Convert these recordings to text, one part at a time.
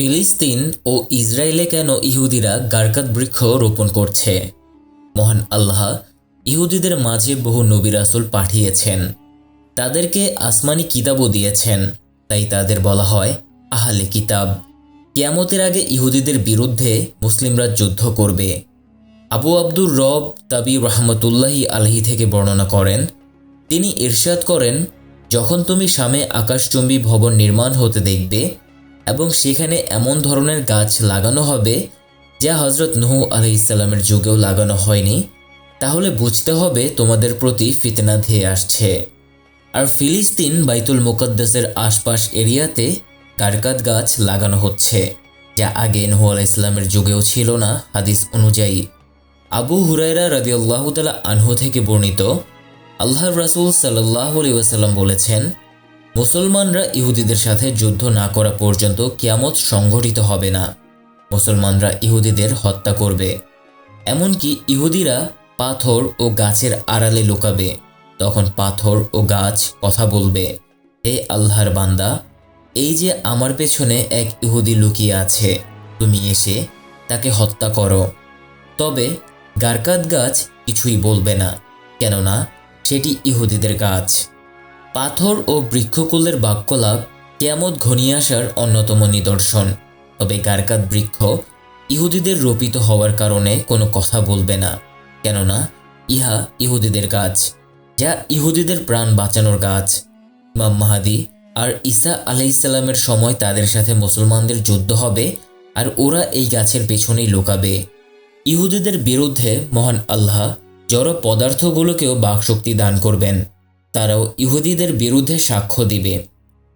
ফিলিস্তিন ও ইসরায়েলে কেন ইহুদিরা গারকাত বৃক্ষ রোপণ করছে? মহান আল্লাহ ইহুদিদের মাঝে বহু নবী রাসূল পাঠিয়েছেন। তাদেরকে আসমানি কিতাবও দিয়েছেন। তাই তাদের বলা হয় আহলে কিতাব। কিয়ামতের আগে ইহুদিদের বিরুদ্ধে মুসলিমরা যুদ্ধ করবে। আবু আব্দুর রব তাবি রহমতুল্লাহি আলহি থেকে বর্ণনা করেন, তিনি ইরশাদ করেন, যখন তুমি সামে আকাশচুম্বী ভবন নির্মাণ হতে দেখবে এবং সেখানে এমন ধরনের গাছ লাগানো হবে যা হজরত আলি আলহিসাল্লামের যুগেও লাগানো হয়নি। তাহলে বুঝতে হবে তোমাদের প্রতি ফিতনা ধেয়ে আসছে। আর ফিলিস্তিন বাইতুল মুকদ্দাসের আশপাশ এরিয়াতে কারকাত গাছ লাগানো হচ্ছে, যা আগে নুহু আলাইসলামের যুগেও ছিল না, হাদিস অনুযায়ী। আবু হুরাইরা রাদিয়াল্লাহু তাআলা আনহু থেকে বর্ণিত, আল্লাহর রাসূল সাল্লাল্লাহু আলাইহি ওয়াসাল্লাম বলেছেন মুসলমানরা ইহুদিদের সাথে যুদ্ধ না করা পর্যন্ত কিয়ামত সংঘটিত হবে না। মুসলমানরা ইহুদিদের হত্যা করবে। এমনকি ইহুদিরা পাথর ও গাছের আড়ালে লুকাবে। তখন পাথর ও গাছ কথা বলবে, হে আল্লাহর বান্দা, এই যে আমার পেছনে এক ইহুদি লুকিয়ে আছে, তুমি এসে তাকে হত্যা করো। তবে গারকাত গাছ কিছুই বলবে না, কেননা সেটি ইহুদিদের গাছ। পাথর ও বৃক্ষকুলের বাক্যলাভ কেয়ামত ঘনিয়ে আসার অন্যতম নিদর্শন। তবে গারকাত বৃক্ষ ইহুদিদের রোপিত হওয়ার কারণে কোনো কথা বলবে না। কেননা, ইহা ইহুদিদের গাছ। যা ইহুদিদের প্রাণ বাঁচানোর গাছ। ইমাম মাহাদি আর ঈসা আলাইসাল্লামের সময় তাদের সাথে মুসলমানদের যুদ্ধ হবে আর ওরা এই গাছের পেছনেই লুকাবে। ইহুদিদের বিরুদ্ধে মহান আল্লাহ জড় পদার্থগুলোকেও বাকশক্তি দান করবেন। তারাও ইহুদিদের বিরুদ্ধে সাক্ষ্য দিবে।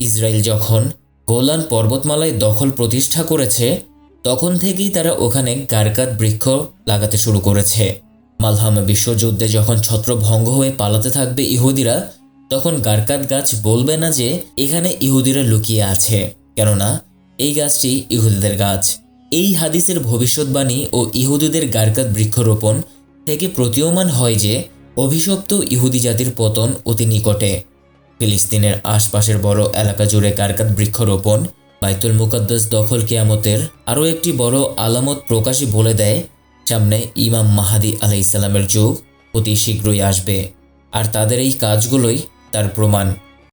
ইসরায়েল যখন গোলান পর্বতমালায় দখল প্রতিষ্ঠা করেছে, তখন থেকেই তারা ওখানে গারকাত বৃক্ষ লাগাতে শুরু করেছে। মালহামা বিশ্বযুদ্ধে যখন ছত্রভঙ্গ হয়ে পালাতে থাকবে ইহুদিরা, তখন গারকাত গাছ বলবে না যে এখানে ইহুদিরা লুকিয়ে আছে, কেননা এই গাছটি ইহুদিদের গাছ। এই হাদিসের ভবিষ্যৎবাণী ও ইহুদিদের গারকাত বৃক্ষরোপণ থেকে প্রতীয়মান হয় যে অভিশপ্ত ইহুদি জাতির পতন অতি নিকটে। ফিলিস্তিনের আশপাশের বড় এলাকা জুড়ে কারকাত বৃক্ষরোপণ, বাইতুল মুকদ্দাস দখল কেয়ামতের আরও একটি বড় আলামত প্রকাশই বলে দেয়, সামনে ইমাম মাহাদি আলাইসাল্লামের যুগ অতি শীঘ্রই আসবে। আর তাদের এই কাজগুলোই তার প্রমাণ।